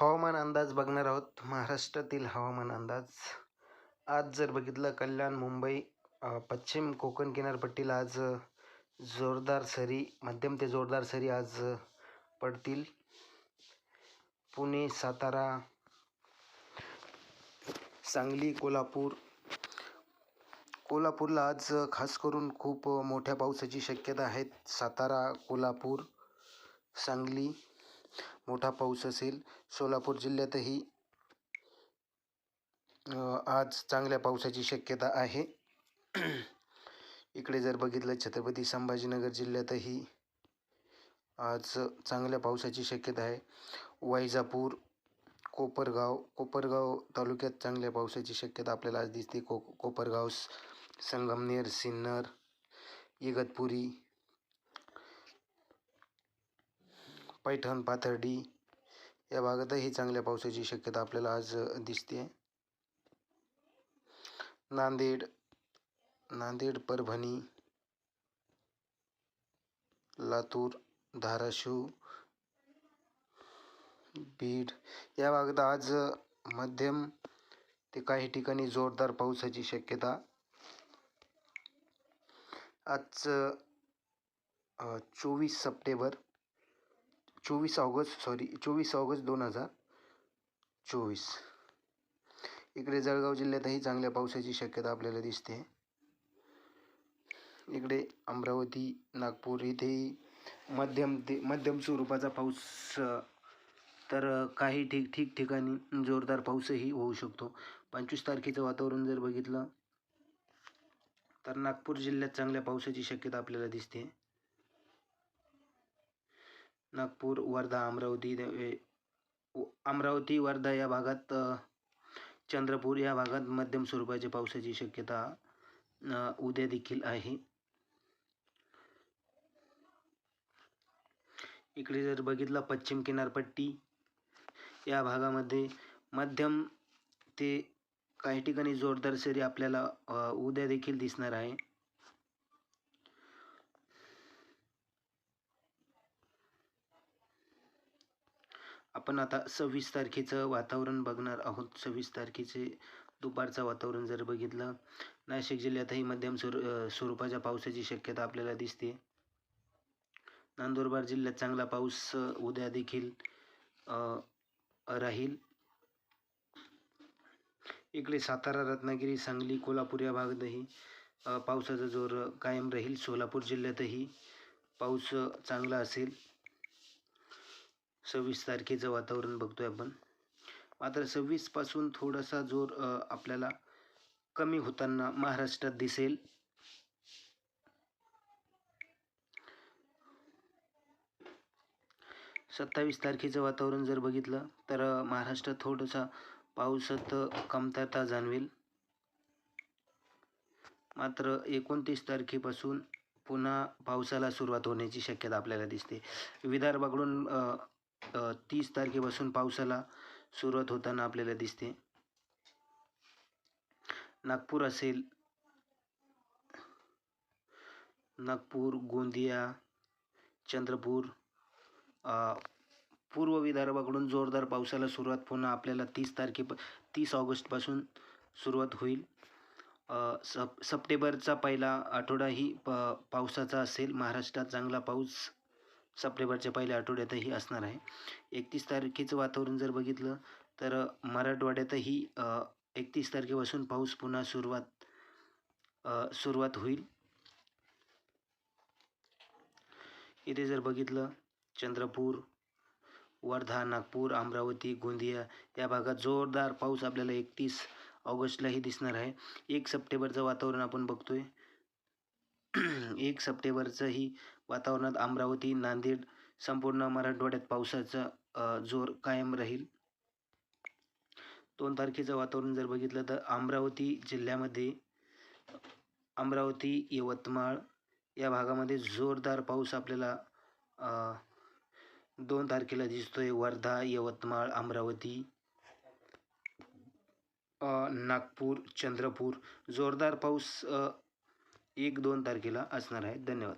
हवामान अंदाज बघणार आहोत. महाराष्ट्रातील हवामान अंदाज. आज जर बघितलं कल्याण मुंबई पश्चिम कोकण किनारपट्टीला आज जोरदार सरी मध्यम ते जोरदार सरी आज पडतील. पुणे सातारा सांगली कोल्हापूर. कोल्हापूरला आज खास करून खूप मोठ्या पावसाची शक्यता आहे सातारा कोल्हापूर सांगली मोठा पाऊस असेल. सोलापूर जिल्ह्यातही आज चांगल्या पावसाची शक्यता आहे. इकडे जर बघितलं छत्रपती संभाजीनगर जिल्ह्यातही आज चांगल्या पावसाची शक्यता आहे. वैजापूर कोपरगाव कोपरगाव तालुक्यात चांगल्या पावसाची शक्यता आपल्याला आज दिसते. को कोपरगाव संगमनेर सिन्नर इगतपुरी पैठण पाथर्डी या भागातही चांगल्या पावसाची शक्यता आपल्याला आज दिसते नांदेड नांदेड परभणी लातूर धाराशिव बीड या भागात आज मध्यम ते काही ठिकाणी जोरदार पावसाची शक्यता. आज चोवीस सप्टेंबर चोवीस ऑगस्ट सॉरी चोवीस ऑगस्ट दोन हजार चोवीस. इकडे जळगाव जिल्ह्यातही चांगल्या पावसाची शक्यता आपल्याला दिसते. इकडे अमरावती नागपूर इथेही मध्यम ते मध्यम स्वरूपाचा पाऊस तर काही ठिक ठिकठिकाणी जोरदार पाऊसही होऊ शकतो. पंचवीस तारखेचं वातावरण जर बघितलं तर नागपूर जिल्ह्यात चांगल्या पावसाची शक्यता आपल्याला दिसते. नागपूर वर्धा अमरावती व- अमरावती वर्धा या भागात चंद्रपूर या भागात मध्यम स्वरूपाच्या पावसाची शक्यता उद्या देखील आहे. इकडे जर बघितलं पश्चिम किनारपट्टी या भागामध्ये मध्यम ते काही ठिकाणी जोरदार सरी आपल्याला उद्या देखील दिसणार आहे. आपण आता सव्वीस तारखेचं वातावरण बघणार आहोत. सव्वीस तारखेचे दुपारचं वातावरण जर बघितलं नाशिक जिल्ह्यातही मध्यम स्वरू स्वरूपाच्या पावसाची शक्यता आपल्याला दिसते. नंदुरबार जिल्ह्यात चांगला पाऊस उद्या देखील राहील. इकडे सातारा रत्नागिरी सांगली कोल्हापूर या भागातही पावसाचा जोर कायम राहील. सोलापूर जिल्ह्यातही पाऊस चांगला असेल. सव्वीस तारखेचं वातावरण बघतोय आपण. मात्र सव्वीसपासून थोडासा जोर आपल्याला कमी होताना महाराष्ट्रात दिसेल. सत्तावीस तारखेचं वातावरण जर बघितलं तर महाराष्ट्रात थोडंसा पावसात कमतरता जाणवेल. मात्र एकोणतीस तारखेपासून पुन्हा पावसाला सुरुवात होण्याची शक्यता आपल्याला दिसते. विदर्भाकडून तीस तारखेपासून पावसाला सुरुवात होताना आपल्याला दिसते. नागपूर असेल नागपूर गोंदिया चंद्रपूर पूर्व विदर्भाकडून जोरदार पावसाला सुरुवात पुन्हा आपल्याला तीस तारखे तीस ऑगस्टपासून सुरुवात होईल. सप सप्टेंबरचा पहिला आठवडा ही प पावसाचा असेल. महाराष्ट्रात चांगला पाऊस सप्टेंबरच्या पहिल्या आठवड्यातही असणार आहे. एकतीस तारखेचं वातावरण जर बघितलं तर मराठवाड्यातही एकतीस तारखेपासून पाऊस पुन्हा सुरुवात सुरुवात होईल. इथे जर बघितलं चंद्रपूर वर्धा नागपूर अमरावती गोंदिया या भागात जोरदार पाऊस आपल्याला एकतीस ऑगस्टलाही दिसणार आहे. एक सप्टेंबरचं वातावरण आपण बघतोय. एक सप्टेंबरचंही वातावरणात अमरावती नांदेड संपूर्ण मराठवाड्यात पावसाचा जोर कायम राहील. दोन तारखेचं वातावरण जर बघितलं तर अमरावती जिल्ह्यामध्ये अमरावती यवतमाळ या भागामध्ये जोरदार पाऊस आपल्याला दोन तारखेला दिसतोय. वर्धा यवतमाळ अमरावती नागपूर चंद्रपूर. जोरदार पाऊस एक दोन तारखेला असणार आहे. धन्यवाद.